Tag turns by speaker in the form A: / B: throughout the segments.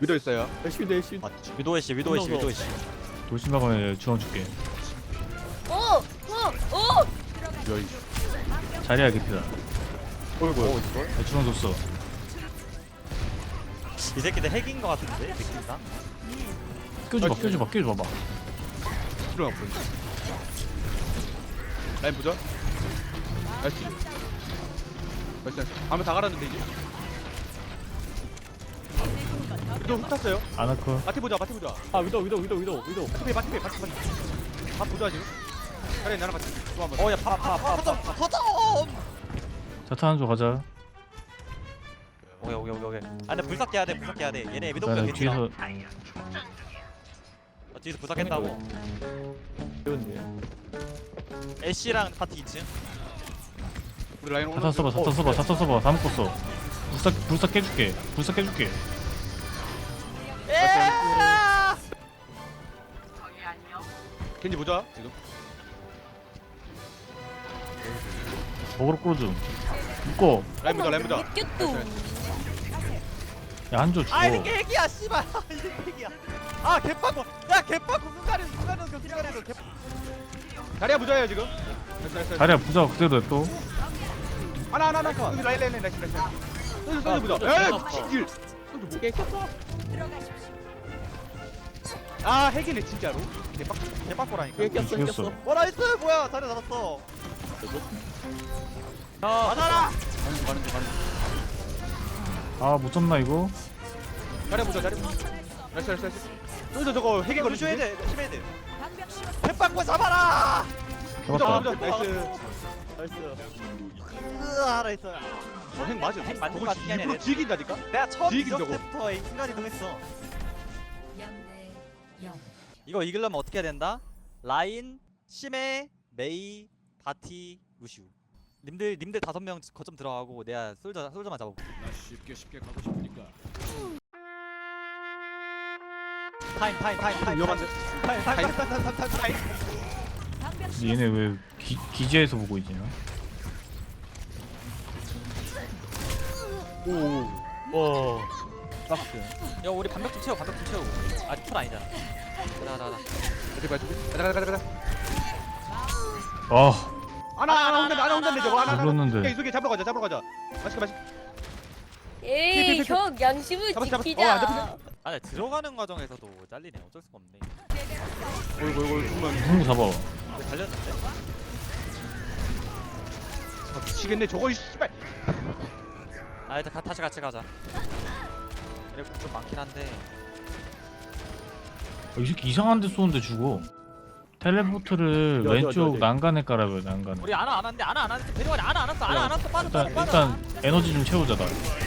A: 위도 있어요.
B: 열심히
C: 맞지 위도의 씨씨 위도의 씨
B: 돌심박으면 중앙 줄게
D: 오! 오! 오!
A: 여기.
B: 자리야 개피다
A: 어이구.
B: 내 중앙 줬어
C: 이 새끼들 핵인 거 같은데 느낌상
B: 껴줘봐 껴줘봐 껴줘봐
A: 필요 없군. 라인 보자. 나이스. 나이스. 아무 다 갈았는데 이제. 위도 훅 탔어요.
B: 아나커
A: 마티 보자. 마티 보자.
E: 아 위도 위도 위도 위도 위도
A: 마티 마티 마티 마티. 밥 보자 지금. 차라리 나랑 같이 또 한번.
C: 어야 파파파파 터져
B: 자타 한조 가자
C: 오케이 오케이 오케이 오케이 아 근데 불삭 깨야 돼 불삭 깨야 돼 얘네
B: 나
C: 위도우가
B: 뒤에서
C: 어, 뒤에서 불삭했다고
E: 이런데
C: 애쉬랑 파티 2층
A: 우리 라인 오는.
B: 자타 써봐 자타 써봐 자타 써봐. 다 묶었어 불사 불사 깨줄게. 불사 깨줄게.
A: 겐지 보자 지금.
B: 먹으러 끌어줘. 묶어.
A: 라인 보자. 라인 보자.
B: 야 한조 죽어.
C: 아 이게 핵이야 씨발. 이게 핵이야. 아 개빠고. 야 개빠고. 순간에 순간에 그 순간에 그 개...
A: 다리야 보자요 지금. 나이스 나이스.
B: 자리야 부자 그대로 냅둬
A: 하나 하나 하나. 여기 라인 라인 라인 나이스. 소주 소주 보자. 에이 미친길. 소주 뭐?
E: 깼어?
A: 아 핵이네 진짜로.
C: 개빡 개빠고라니까
E: 깼어 깼어
B: 죽였어.
E: 깼어
C: 어 나이스 뭐야 자리 잡았어 자 맞아라
A: 가는 중 가는 중 가는 중.
B: 아 못 잡나 이거
A: 다리야 보자 다리. 보자. 나이스 나이스 나이스. 저거 핵이
C: 이거
A: 걸리지.
C: 루슈헤드 루슈헤드 개빠고 잡아라
A: 보자
B: 잡았다
A: 보자. 나이스.
C: 나이스 으아 나이스
A: 어, 핵 맞아.
C: 핵 맞는
A: 거
C: 아니라
A: 일부러 지긴다니까.
C: 내가 처음
A: 뒤이긴
C: 지적
A: 저거.
C: 때부터 이 순간 이 동했어 이거 이기려면 어떻게 해야 된다? 라인, 심해, 메이, 바티, 루슈 님들 님들 다섯 명 거점 들어가고 내가 솔저 솔저만 잡아볼게
F: 쉽게 쉽게 가고 싶으니까
C: 타임 타임 타임 타임
A: 위험한데.
C: 타임 타임 타임 타임 타임 타임 타임
B: 근데 얘네 왜 기, 기지에서 보고 있지 나?
C: 오야 우리 반벽 좀 채워 반벽 좀 채우고 아직 풀 아니잖아 가자 가자 가자
A: 어디 봐 저기. 가자 가자 가자 가자.
B: 아
A: 하나 하나 혼자 하나 혼자 내 저거 하나 하나.
B: 불렀는데.
A: 야, 이속에 잡으러 가자 잡으러 가자. 맛있게 맛있게.
D: 에이 형 양심을
A: 잡았어, 잡았어. 어, 안
D: 지키자
A: 잡히네.
C: 아니 들어가는 과정에서도 잘리네 어쩔 수가 없네
A: 어이구 어이구 죽으면
B: 한조 잡아
C: 달렸는데?
A: 아, 미치겠네. 저거 이 씨발.
C: 아 일단 가, 다시 같이 가자. 그래 좀 많긴 한데.
B: 어, 이 새끼 이상한 데 쏘는데 죽어. 텔레포트를
E: 야, 야,
B: 왼쪽
E: 야, 야.
B: 난간에 깔아봐요 난간에.
C: 우리 아나 안 왔는데 아나 안 왔는데 배동아리 아나 안 왔어 아나 안 왔어. 빠져
B: 일단
C: 빠져. 빠져
B: 일단 에너지 좀 채우자 나.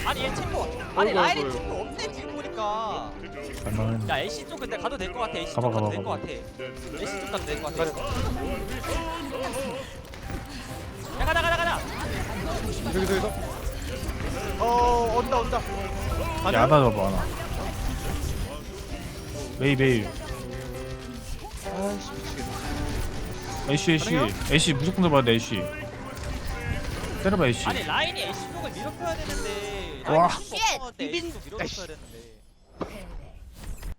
C: 아니 얘 친구. 아니 라인이. 친구 없네 지금 보니까.
B: 갈만한
C: 야 AC 쪽 근데 가도 될 것 같아. AC
B: 가봐,
C: 쪽 가도
B: 가봐,
C: 될것
B: 가봐.
C: 같아. AC 쪽 가도 될 것 같아. 야 가자 가자 가자.
A: 저기 저기서. 어 온다 온다.
B: 야 하나 잡아 하나. 메이 메이.
A: 아씨 미치겠네.
B: 애쉬 애쉬. 애쉬 무조건 잡아야 돼 애쉬. 때려봐 애쉬.
C: 아니 라인이 AC 쪽을 밀어줘야 되는데.
B: 와.
C: 라인이 AC 쪽 밀어줬어야 되는데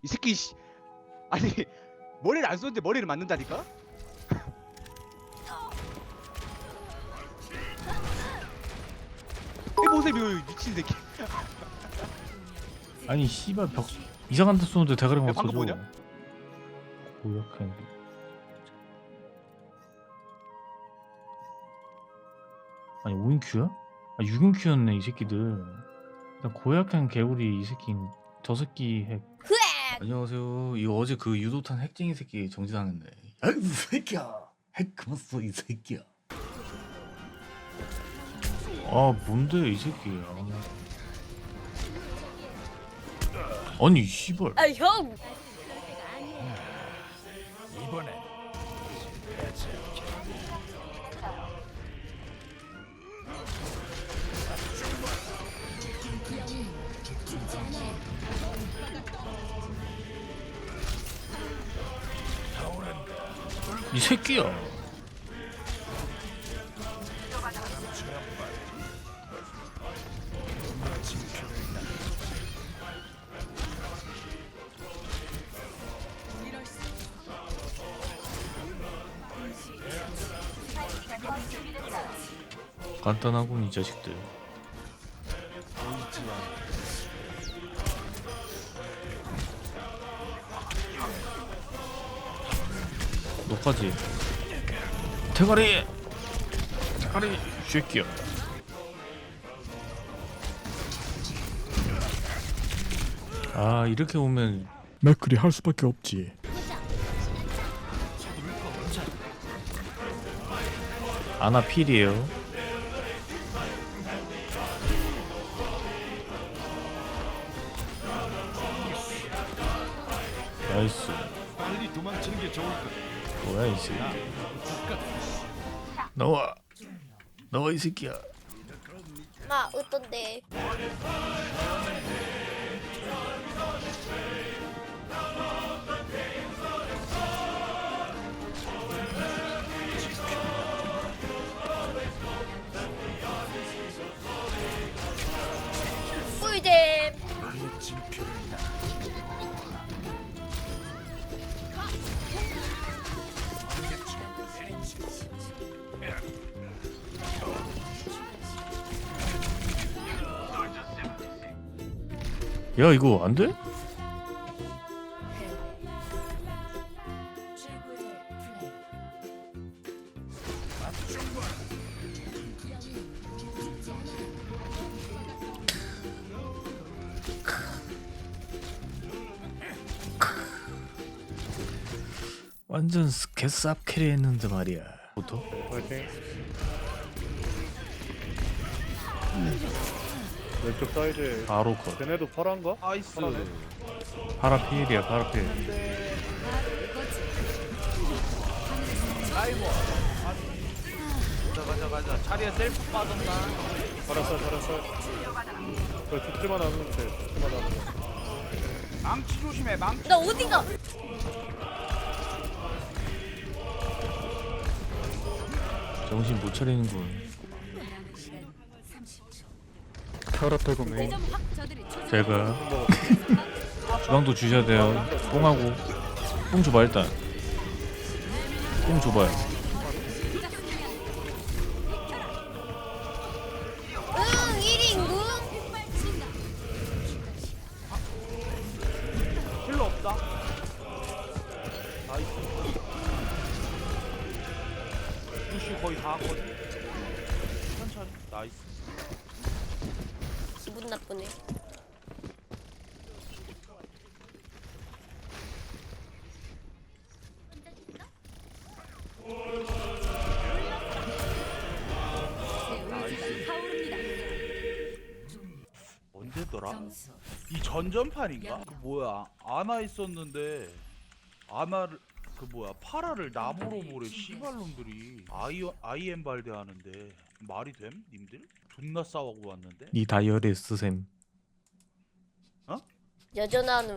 A: 이 새끼 씨. 아니 머리를 안 쏘는데 머리를 맞는다니까? 이 모습이 미친 새끼.
B: 아니 씨발 벽 이상한 데 쏘는데 대가리
A: 야, 방금 뭐냐?
B: 고약한 아니 5인큐야? 아 6인큐였네 이 새끼들 일단 고약한 개구리 이 새끼 저 새끼 핵 안녕하세요. 이거 어제 그 유도탄 핵쟁이 새끼 정지당했네. 아 이 새끼야. 핵 그만 써 이 새끼야. 아 뭔데 이 새끼야. 아니 씨발.
D: 아 형
B: 이 새끼야. 간단하군 이 자식들. 너까지 대가리 대가리 이 새끼야 아 이렇게 오면
E: 맥클이 할 수밖에 없지.
B: 아나 필이에요 나이스
G: 빨리 도망치는 게 좋을 것.
B: 뭐야 이 새끼 나와 나와 이 새끼야
D: 마 어떤데?
B: 야 이거 안 돼? 완전 개쌉 캐리했는데 말이야. 부터
E: 화이팅. 왼쪽 사이드.
B: 바로 컷.
E: 쟤네도 파란가?
H: 아이스.
E: 파라
B: 필이야 파라 필.
H: 라이버 가자 가자 가자 자리에 셀프 빠졌나
E: 파라살 파라살. 그 죽지만 않으면 돼. 죽지만 않으면.
H: 망치 조심해 망치
D: 나 어디가?
B: 정신 못 차리는군.
E: 타라탈고 메인.
B: 제가 주방도 주셔야 돼요. 뽕하고 뽕 줘봐 일단. 뽕 줘봐요.
D: 나쁘네.
H: 언제더라? 이 전전판인가? 그 뭐야 아나 있었는데 아나를 그 뭐야 파라를 나무로 보래 씨발놈들이 아이 아이엠 발대 하는데 말이 됨? 님들? 존나 싸우고 왔는데
B: 이 다이어리 쓰셈.
D: 여전한 후.